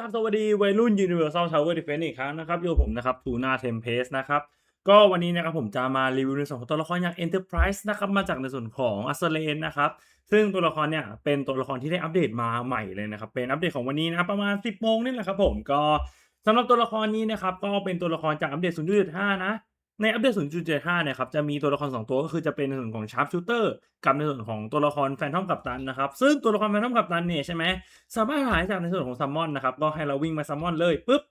ครับสวัสดีวัยรุ่น Universal Tower Defense อีกครั้งนะครับอยู่ผมนะครับทูน่าเทมเพสนะครับก็วันนี้นะครับผมจะมารีวิวในส่วนของตัวละครอย่าง Enterprise นะครับมาจากในส่วนของอัสเลนนะครับซึ่งตัวละครเนี่ยเป็นตัวละครที่ได้อัปเดตมาใหม่เลยนะครับเป็นอัปเดตของวันนี้นะรประมาณ 10โมงนี่แหละครับผมก็สำหรับตัวละครนี้นะครับก็เป็นตัวละครจากอัปเดต 0.5 นะ ในอัปเดต 0.75 เนี่ยครับ จะมีตัวละคร 2 ตัวก็คือจะเป็นในส่วนของ Sharp Shooter กับในส่วนของตัวละครแฟนทอมกัปตันนะครับ ซึ่งตัวละครแฟนทอมกัปตันเนี่ยใช่ไหมสามารถหายจากในส่วนของซัมมอนนะครับ ก็ให้เราวิ่งมาซัมมอนเลยปุ๊บ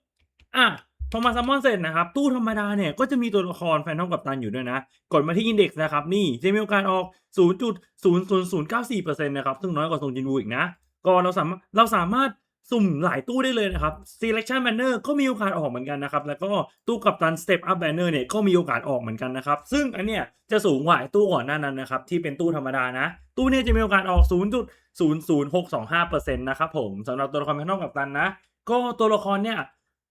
อะพอมาซัมมอนเสร็จนะครับ ตู้ธรรมดาเนี่ยก็จะมีตัวละครแฟนทอมกัปตันอยู่ด้วยนะ กดมาที่อินเด็กซ์นะครับ นี่จะมีโอกาสออก 0.00094%นะครับ ซึ่งน้อยกว่าทรงจินวูอีกนะ ก็เราสามารถเราสามารถ สุ่มหลายตู้ได้เลยนะครับ selection banner ก็มีโอกาสออกเหมือนกันนะครับ แล้วก็ตู้กัปตัน step up banner เนี่ยก็มีโอกาสออกเหมือนกันนะครับ ซึ่งอันเนี้ยจะสูงกว่าตู้ก่อนหน้านั้นนะครับ ที่เป็นตู้ธรรมดานะ ตู้เนี่ยจะมีโอกาสออก 0.00625%นะครับผมสำหรับตัวละครแพนนอลกัปตันนะ ก็ตัวละครเนี่ย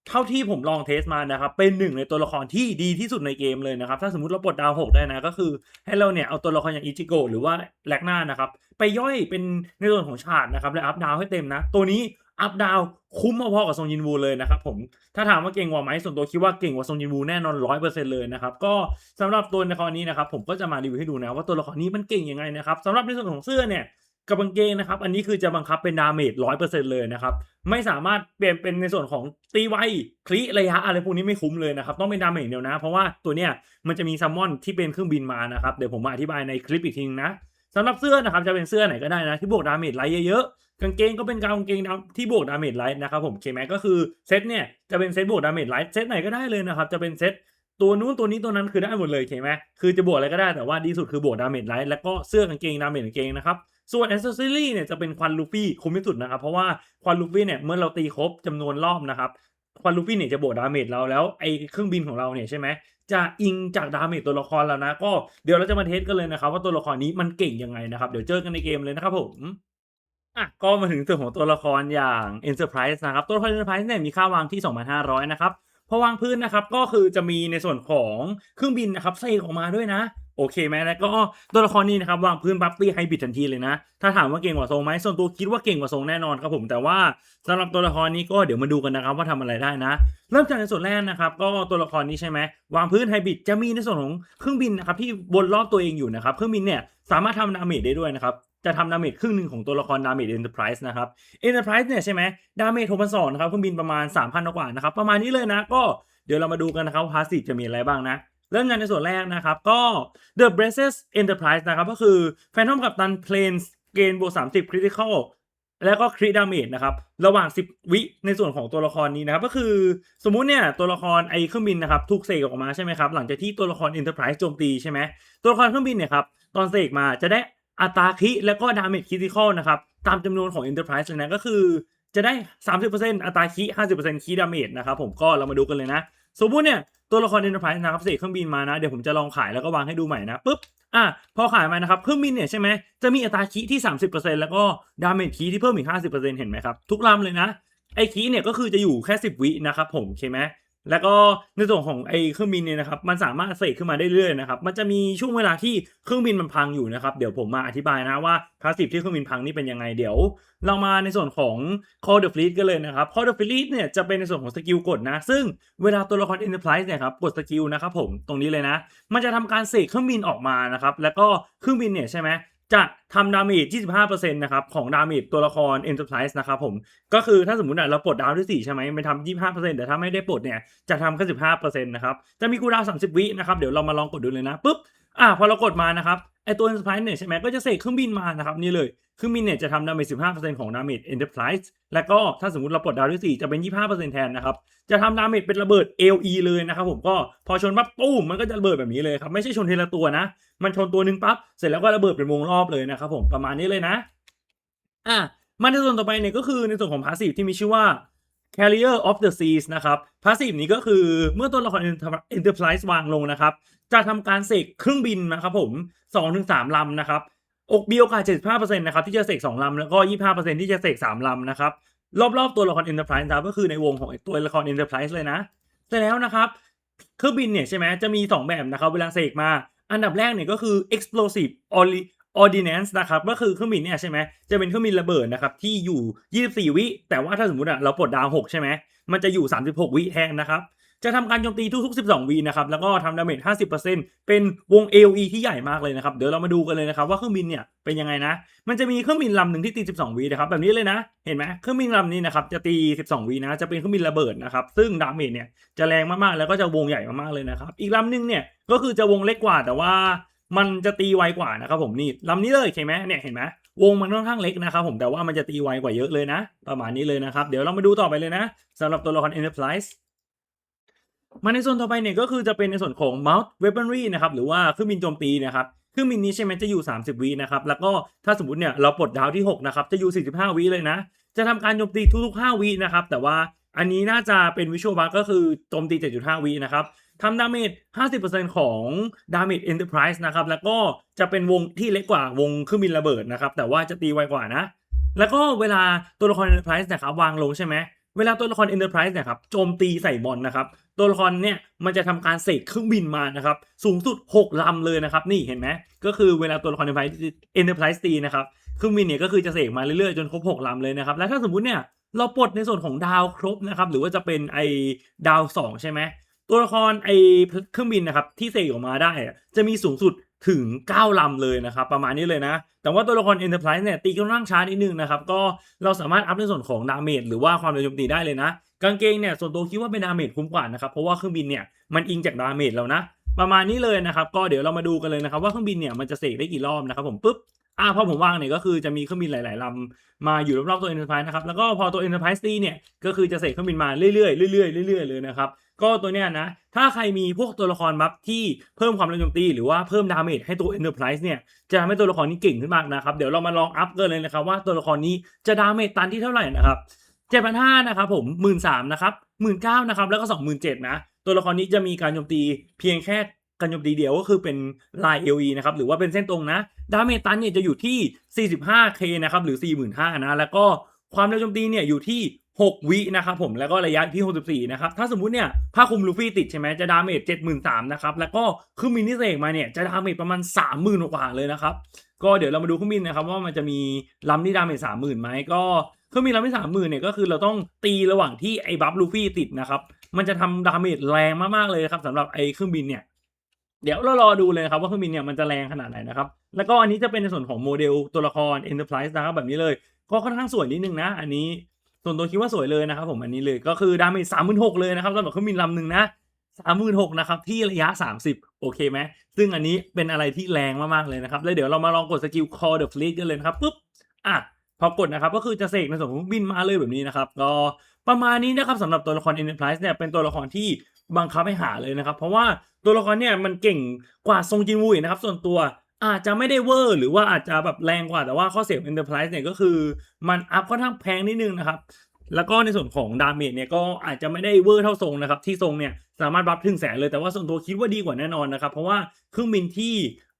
เท่าที่ผมลองเทสมานะครับ เป็นหนึ่งในตัวละครที่ดีที่สุดในเกมเลยนะครับ ถ้าสมมติเราปลดดาวหกได้นะ ก็คือให้เราเนี่ยเอาตัวละครอย่างอิจิโกะหรือว่าแลกหน้านะครับ ไปย่อยเป็นในส่วนของฉากนะครับและอัพดาวให้เต็มนะ ตัวนี้ อัพดาวคุ้มพอๆกับซงยินวูเลยนะครับผมถ้าถามว่าเก่งกว่าไหมส่วนตัวคิดว่าเก่งกว่าซงยินวูแน่นอนร้อยเปอร์เซ็นต์เลยนะครับก็สำหรับตัวละครนี้นะครับผมก็จะมารีวิวให้ดูนะว่าตัวละครนี้มันเก่งยังไงนะครับสำหรับในส่วนของเสื้อเนี่ยกับกางเกงนะครับอันนี้คือจะบังคับเป็นดาเมจร้อยเปอร์เซ็นต์เลยนะครับไม่สามารถเปลี่ยนเป็นในส่วนของตีไวคลิระยะอะไรพวกนี้ไม่คุ้มเลยนะครับต้องเป็นดาเมจเดียวนะ เพราะว่าตัวเนี้ยมันจะมีซัมมอนที่เป็นเครื่องบินมานะครับเดี๋ยวผมมาอธิบายในคลิปอีกทีนึงนะ สำหรับเสื้อนะครับจะเป็นเสื้อไหนก็ได้นะที่บวกดาเมจไลท์เยอะๆกางเกงก็เป็นกางเกงที่บวกดาเมจไลท์นะครับผมเคแม็กก็คือเซตเนี่ยจะเป็นเซตบวกดาเมจไลท์เซตไหนก็ได้เลยนะครับจะเป็นเซตตัวนู้นตัวนี้ตัวนั้นคือได้หมดเลยเห็นไหมคือจะบวกอะไรก็ได้แต่ว่าดีสุดคือบวกดาเมจไลท์แล้วก็เสื้อกางเกงดาเมจกางเกงนะครับส่วนอ c เซ s ซอรี่เนี่ยจะเป็นควันลูฟี่คุ้มที่สุดนะครับเพราะว่าควันลูฟี่เนี่ยเมื่อเราตีครบจำนวนรอบนะครับควันลูฟี่เนี่ยจะบวกดาเมจเราแล้วไอ้เครื่องบินของเราเนี่ยใช่ไหม จะอิงจากดาเมจตัวละครแล้วนะ ก็เดี๋ยวเราจะมาเทสกันเลยนะครับ ว่าตัวละครนี้มันเก่งยังไงนะครับ เดี๋ยวเจอกันในเกมเลยนะครับผมอะก็มาถึงส่วนของตัวละครอย่าง Enterprise นะครับ ตัวละคร Enterprise เนี่ยมีค่าวางที่ 2,500 นะครับพอวางพื้นนะครับก็คือจะมีในส่วนของเครื่องบินนะครับเซกออกมาด้วยนะ โอเคไหมแล้วก็ตัวละครนี้นะครับวางพื้นบัฟตี้ไฮบิดทันทีเลยนะ ถ้าถามว่าเก่งกว่าทรงไหมส่วนตัวคิดว่าเก่งกว่าทรงแน่นอนครับผมแต่ว่าสำหรับตัวละครนี้ก็เดี๋ยวมาดูกันนะครับว่าทำอะไรได้นะ เริ่มจากในส่วนแรกนะครับ ก็ตัวละครนี้ใช่ไหมวางพื้นไฮบิดจะมีในส่วนของเครื่องบินนะครับที่วนรอบตัวเองอยู่นะครับเครื่องบินเนี่ยสามารถทำดาเมจได้ด้วยนะครับจะทำดาเมจครึ่งหนึ่งของตัวละครดาเมจเอ็นเตอร์ไพรส์นะครับเอ็นเตอร์ไพรส์เนี่ยใช่ไหมดาเมจหกพันสองนะครับเครื่องบินประมาณ3,000กว่านะครับประมาณนี้เลยนะก็เดี๋ยวเรามาดูกันนะครับพาสซีฟจะมีอะไรบ้างนะ เริ่มกันในส่วนแรกนะครับ ก็ The Braces Enterprise นะครับ ก็คือ Phantom กับตัน Planes เกณฑ์บวก30 Critical แล้วก็คริดาเมจนะครับ ระหว่าง 10 วิในส่วนของตัวละครนี้นะครับ ก็คือสมมุติเนี่ยตัวละครไอเครื่องบินนะครับถูกเสกออกมาใช่ไหมครับ หลังจากที่ตัวละคร Enterprise โจมตีใช่ไหมตัวละครเครื่องบินเนี่ยครับตอนเสกมาจะได้อัตราคิแล้วก็ดาเมจคริติคอลนะครับ ตามจำนวนของ Enterprise เลยนะก็คือจะได้ 30%อัตราคี50%คีดาเมจนะครับผมก็เรามาดูกันเลยนะ สมมุติเนี่ยตัวละคร Enterprise นะครับเสกเครื่องบินมานะ เดี๋ยวผมจะลองขายแล้วก็วางให้ดูใหม่นะปุ๊บอะพอขายมานะครับเครื่องบินเนี่ยใช่ไหมจะมีอัตราคีที่ 30%แล้วก็ดาเมจคีที่เพิ่มอีก 50%เห็นไหมครับ ทุกลำเลยนะไอคีเนี่ยก็คือจะอยู่แค่ 10 วินะครับผมโอเคไหม แล้วก็ในส่วนของไอ้เครื่องบินเนี่ยนะครับมันสามารถเสกขึ้นมาได้เรื่อยนะครับมันจะมีช่วงเวลาที่เครื่องบินมันพังอยู่นะครับเดี๋ยวผมมาอธิบายนะว่าพาสซีฟที่เครื่องบินพังนี่เป็นยังไงเดี๋ยว เรามาในส่วนของ Call the Fleet กันเลยนะครับ Call the Fleet เนี่ยจะเป็นในส่วนของสกิลกดนะซึ่งเวลาตัวละคร Enterprise เนี่ยครับกดสกิลนะครับผมตรงนี้เลยนะ มันจะทำการเสกเครื่องบินออกมานะครับแล้วก็เครื่องบินเนี่ยใช่ไหม จะทำดาเมจ 25%นะครับ ของดาเมจตัวละคร Enterprise นะครับผม ก็คือถ้าสมมติเราปลดดาวที่ 4 ใช่ไหมมันทำ25%แต่ถ้าไม่ได้ปลดเนี่ย จะทำแค่15%นะครับ จะมีคูดาว 30 วินะครับ เดี๋ยวเรามาลองกดดูเลยนะปุ๊บ อะพอเรากดมานะครับ ไอตัว Enterprise เนี่ยใช่ไหมก็จะเสกเครื่องบินมานะครับนี่เลยเครื่องบินเนี่ยจะทำดาเมจ15%ของดาเมจ Enterprise แล้วก็ถ้าสมมติเราปลดดาวที่4จะเป็น25%แทนนะครับจะทำดาเมจเป็นระเบิด LE เลยนะครับผมก็พอชนปั๊บปุ้มมันก็จะระเบิดแบบนี้เลยครับไม่ใช่ชนทีละตัวนะ มันชนตัวหนึ่งปั๊บเสร็จแล้วก็ระเบิดเป็นวงรอบเลยนะครับผมประมาณนี้เลยนะอะมาในส่วนต่อไปเนี่ยก็คือในส่วนของพาสซีฟที่มีชื่อว่า Carrier of the Seas นะครับพาสซีฟนี้ก็คือเมื่อตัวละคร Enterprise วางลงนะครับ จะทำการเสกเครื่องบินนะครับผม 2-3 ลำนะครับอกมีโอกาส 75%นะครับที่จะเสก 2 ลำ แล้วก็ 25%ที่จะเสก 3 ลำนะครับ รอบๆตัวละคร Enterprise นะครับก็คือในวงของตัวละคร Enterprise เลยนะเสร็จแล้วนะครับ เครื่องบินเนี่ยใช่ไหมจะมี 2 แบบนะครับ เวลาเสกมา อันดับแรกเนี่ยก็คือ explosive ordnance นะครับก็คือเครื่องบินเนี่ยใช่ไหมจะเป็นเครื่องบินระเบิดนะครับที่อยู่ 24 วิ แต่ว่าถ้าสมมติอะเราปลดดาว6ใช่ไหมมันจะอยู่ 36 วิแทนนะครับจะทำการโจมตีทุกๆ 12 วีนะครับ แล้วก็ทำดาเมจ 50%เป็นวง AOE ที่ใหญ่มากเลยนะครับ เดี๋ยวเรามาดูกันเลยนะครับว่าเครื่องบินเนี่ยเป็นยังไงนะ มันจะมีเครื่องบินลำหนึ่งที่ตี 12 วีนะครับ แบบนี้เลยนะ เห็นไหมเครื่องบินลำนี้นะครับจะตี 12 วีนะ จะเป็นเครื่องบินระเบิดนะครับ ซึ่งดาเมจเนี่ยจะแรงมากๆ แล้วก็จะวงใหญ่มากๆเลยนะครับ อีกลำหนึงเนี่ยก็คือจะวงเล็กกว่าแต่ว่า มันจะตีไวกว่านะครับผมนี่ลำนี้เลยเห็นไหมเนี่ยเห็นไหมวงมันค่อนข้างเล็กนะครับผมแต่ว่ามันจะตีไวกว่าเยอะเลยนะ ประมาณนี้เลยนะครับเดี๋ยวเรามาดูต่อไปเลยนะสำหรับตัวละคร Enterprise มาในส่วนต่อไปเนี่ยก็คือจะเป็นในส่วนของ mount weaponry นะครับหรือว่าเครื่องบินโจมตีนะครับเครื่องบินนี้ใช่ไหมจะอยู่ 30วินะครับ แล้วก็ถ้าสมมติเนี่ยเราปลดดาวที่ 6 นะครับ จะอยู่ 45 วิเลยนะ จะทำการโจมตีทุกๆ 5 วินะครับ แต่ว่าอันนี้น่าจะเป็นวิชวลบัคก็คือโจมตี 7.5 วินะครับ ทำดาเมจ 50%ของดาเมจ Enterprise นะครับ แล้วก็จะเป็นวงที่เล็กกว่าวงเครื่องบินระเบิดนะครับ แต่ว่าจะตีไวกว่านะ แล้วก็เวลาตัวละคร Enterprise นะครับวางลงใช่ไหม เวลาตัวละคร Enterprise เนี่ยครับโจมตีใส่บอลนะครับ ตัวละครเนี่ยมันจะทำการเสกเครื่องบินมานะครับ สูงสุด 6ลำเลยนะครับ นี่เห็นไหม ก็คือเวลาตัวละคร Enterprise Enterprise ตีนะครับเครื่องบินเนี่ยก็คือจะเสกมาเรื่อยๆจนครบ 6ลำเลยนะครับ แล้วถ้าสมมุติเนี่ยเราปลดในส่วนของดาวครบนะครับ หรือว่าจะเป็นไอดาว 2 ใช่ไหม ตัวละครไอเครื่องบินนะครับที่เสกออกมาได้จะมีสูงสุดถึง 9 ลำเลยนะครับประมาณนี้เลยนะ แต่ว่าตัวละคร Enterprise เนี่ยตีค่อนข้างช้านิดนึงนะครับก็เราสามารถอัพในส่วนของดาเมจหรือว่าความเร็วโจมตีได้เลยนะ กางเกงเนี่ยส่วนตัวคิดว่าเป็นดาเมจคุ้มกว่านะครับเพราะว่าเครื่องบินเนี่ยมันอิงจากดาเมจแล้วนะ ประมาณนี้เลยนะครับก็เดี๋ยวเรามาดูกันเลยนะครับว่าเครื่องบินเนี่ยมันจะเสกได้กี่รอบนะครับผมปุ๊บอ่าพอผมวางเนี่ยก็คือจะมีเครื่องบินหลาย ๆลำมาอยู่รอบๆตัว Enterprise นะครับแล้วก็พอตัว Enterprise ตีเนี่ยก็คือจะเสกเครื่องบินมาเรื่อยๆเรื่อยๆเรื่อยๆเลยนะครับ ก็ตัวเนี้ยนะ ถ้าใครมีพวกตัวละครบัฟที่เพิ่มความเร็วโจมตีหรือว่าเพิ่มดาเมจให้ตัว Enterprise เนี่ย จะทำให้ตัวละครนี้เก่งขึ้นมากนะครับ เดี๋ยวเรามาลองอัพกันเลยนะครับว่าตัวละครนี้จะดาเมจตันที่เท่าไหร่นะครับเจ็ดพันห้านะครับผมหมื่นสามนะครับหมื่นเก้านะครับแล้วก็สองหมื่นเจ็ดนะตัวละครนี้จะมีการโจมตีเพียงแค่การโจมตีเดียวก็คือเป็นลาย LE นะครับหรือว่าเป็นเส้นตรงนะดาเมจตันเนี่ยจะอยู่ที่ 45k นะครับหรือ 45,000นะแล้วก็ความเร็วโจมตีเนี่ยอยู่ที่ 6 วินะครับผมแล้วก็ระยะที่ 64 นะครับ ถ้าสมมุติเนี่ยผ้าคลุมลูฟี่ติดใช่ไหมจะดาเมจ73,000นะครับแล้วก็เครื่องบินที่เสกมาเนี่ยจะดาเมจประมาณ 30,000กว่าเลยนะครับก็เดี๋ยวเรามาดูเครื่องบินนะครับว่ามันจะมีลำที่ดาเมจ30,000ไหมก็เครื่องบินลำที่30,000เนี่ยก็คือเราต้องตีระหว่างที่ไอ้บัฟลูฟี่ติดนะครับมันจะทำดาเมจแรงมากๆเลยครับสำหรับไอ้เครื่องบินเนี่ยเดี๋ยวเรารอดูเลยครับว่าเครื่องบินเนี่ยมันจะแรงขนาดไหนนะครับ แล้วก็อันนี้จะเป็นในส่วนของโมเดลตัวละคร Enterprise นะครับแบบนี้เลย ก็ค่อนข้างสวยนิดนึงนะ อันนี้ ส่วนตัวคิดว่าสวยเลยนะครับผมอันนี้เลยก็คือดาเมจสามหมื่นหกเลยนะครับสำหรับเครื่องบินลำหนึ่งนะสามหมื่นหกนะครับที่ระยะ 30 โอเคไหมซึ่งอันนี้เป็นอะไรที่แรงมากๆเลยนะครับ แล้วเดี๋ยวเรามาลองกดสกิล call the fleet กันเลยนะครับปุ๊บอะพอกดนะครับก็คือจะเสกในส่วนของบินมาเลยแบบนี้นะครับก็ประมาณนี้นะครับสำหรับตัวละคร Enterprise เนี่ยเป็นตัวละครที่บังคับให้หาเลยนะครับ เพราะว่าตัวละครเนี่ยมันเก่งกว่าทรงจินวูอีกนะครับ ส่วนตัว อาจจะไม่ได้เวอร์หรือว่าอาจจะแบบแรงกว่าแต่ว่าข้อเสียของ Enterprise เนี่ยก็คือมันอัพค่อนข้างแพงนิดนึงนะครับ แล้วก็ในส่วนของดาเมจเนี่ยก็อาจจะไม่ได้เวอร์เท่าทรงนะครับ ที่ทรงเนี่ยสามารถบัฟถึงแสนเลยแต่ว่าส่วนตัวคิดว่าดีกว่าแน่นอนนะครับ เพราะว่าเครื่องบินที่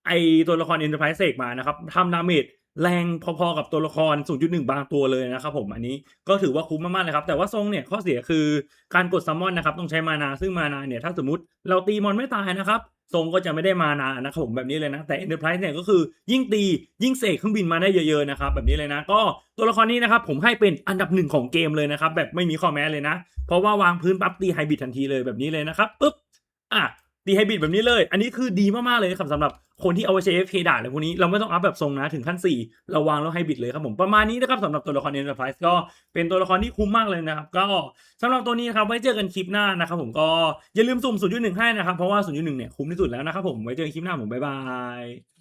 ไอตัวละคร Enterprise เสกมานะครับทำดาเมจแรงพอๆกับตัวละคร 0.1 บางตัวเลยนะครับผมอันนี้ก็ถือว่าคุ้มมากๆเลยครับ แต่ว่าทรงเนี่ยข้อเสียคือการกดซัมมอนนะครับต้องใช้มานาซึ่งมานาเนี่ยถ้าสมมติเราตีมอนไม่ตายนะครับ ทรงก็จะไม่ได้มานานนะครับผมแบบนี้เลยนะ แต่ Enterprise เนี่ยก็คือยิ่งตียิ่งเสกเครื่องบินมาได้เยอะๆนะครับแบบนี้เลยนะ ก็ตัวละครนี้นะครับผมให้เป็นอันดับหนึ่งของเกมเลยนะครับแบบไม่มีข้อแม้เลยนะ เพราะว่าวางพื้นปั๊บตีไฮบิดทันทีเลยแบบนี้เลยนะครับปุ๊บอะ ดีไฮบริดแบบนี้เลย อันนี้คือดีมาก ๆ เลยครับสำหรับคนที่เอาไปใช้ FK ด่าอะไรพวกนี้ เราไม่ต้องอัพแบบทรงนะ ถึงขั้น 4 เราวางแล้วไฮบริดเลยครับผม ประมาณนี้นะครับสำหรับตัวละคร Enterprise ก็เป็นตัวละครที่คุ้มมากเลยนะครับ ก็สำหรับตัวนี้นะครับ ไว้เจอกันคลิปหน้านะครับผมก็อย่าลืมสุ่ม0.1ให้นะครับ เพราะว่า0.1เนี่ยคุ้มที่สุดแล้วนะครับผม ไว้เจอกันคลิปหน้าผม บ๊ายบาย